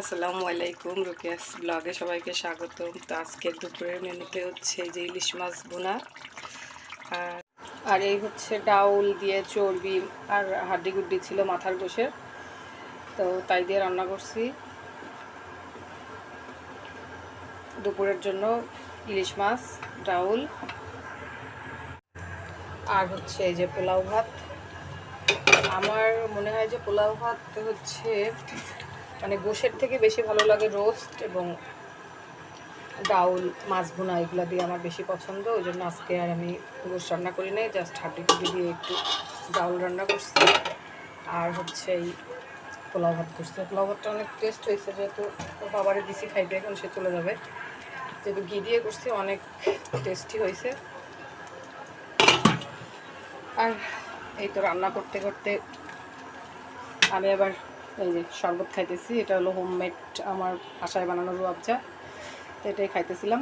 আসসালামু আলাইকুম রুকিয়াস ব্লগে সবাইকে স্বাগতম। তো আজকের দুপুরের মেনুতে হচ্ছে যে ইলিশ মাছ বোনা আর আর এই হচ্ছে ডাউল দিয়ে চর্বি আর হাড্ডি গুড্ডি ছিল মাথার গোশের তো তাই দিয়ে রান্না করছি। দুপুরের জন্য ইলিশ মাছ, ডাউল। আর হচ্ছে এই যে পোলাও ভাত। আমার মনে হয় যে পোলাও ভাত হচ্ছে মানে গোশের থেকে বেশি ভালো লাগে রোস্ট এবং ডাউল, মাছ ভুনা, এগুলো দিয়ে আমার বেশি পছন্দ। ওই জন্য আজকে আর আমি গোশ রান্না করি নাই, জাস্ট হাড্ডি টুডি দিয়ে একটু ডাউল রান্না করছি। আর হচ্ছে এই পোলাও ভাত করছি। পোলাও ভাতটা অনেক টেস্ট হয়েছে, যেহেতু বাবারে দিছি খাইতে, এখন সে চলে যাবে। যেহেতু ঘি দিয়ে করছি, অনেক টেস্টি হয়েছে। আর এই তো রান্না করতে করতে আমি আবার এই যে শরবত খাইতেছি এটা হলো হোমমেড আমার বাসায় বানানো রুয়াবজা। তো এটাই খাইতেছিলাম।